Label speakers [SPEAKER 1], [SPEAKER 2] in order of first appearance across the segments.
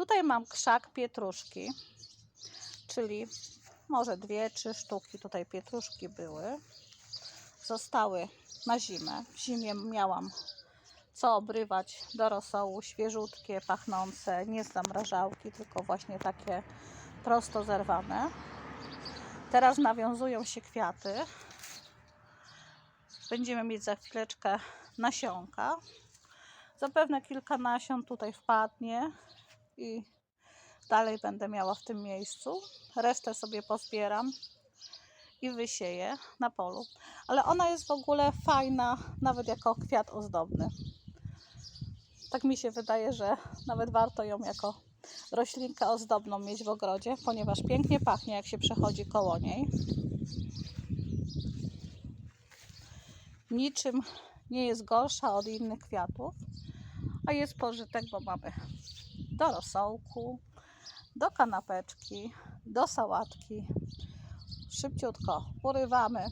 [SPEAKER 1] Tutaj mam krzak pietruszki, czyli może dwie, trzy sztuki tutaj pietruszki były. Zostały na zimę. W zimie miałam co obrywać do rosołu, świeżutkie, pachnące, nie zamrażałki, tylko właśnie takie prosto zerwane. Teraz nawiązują się kwiaty. Będziemy mieć za chwileczkę nasionka. Zapewne kilka nasion tutaj wpadnie i dalej będę miała w tym miejscu. Resztę sobie pozbieram i wysieję na polu. Ale ona jest w ogóle fajna, nawet jako kwiat ozdobny. Tak mi się wydaje, że nawet warto ją jako roślinkę ozdobną mieć w ogrodzie, ponieważ pięknie pachnie, jak się przechodzi koło niej. Niczym nie jest gorsza od innych kwiatów, a jest pożytek, bo mamy do rosołku, do kanapeczki, do sałatki. Szybciutko urywamy.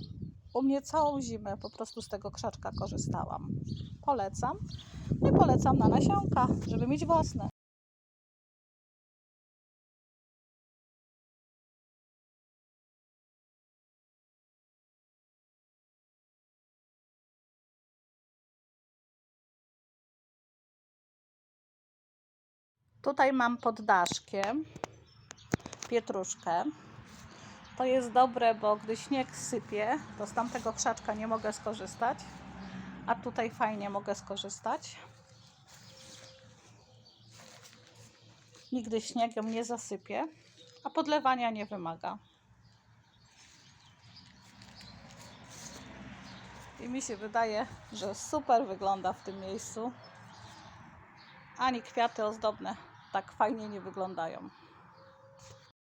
[SPEAKER 1] U mnie całą zimę po prostu z tego krzaczka korzystałam. Polecam. No i polecam na nasionka, żeby mieć własne. Tutaj mam pod daszkiem pietruszkę. To jest dobre, bo gdy śnieg sypie, to z tamtego krzaczka nie mogę skorzystać, a tutaj fajnie mogę skorzystać. Nigdy śniegiem nie zasypie, a podlewania nie wymaga. I mi się wydaje, że super wygląda w tym miejscu. Ani kwiaty ozdobne tak fajnie nie wyglądają.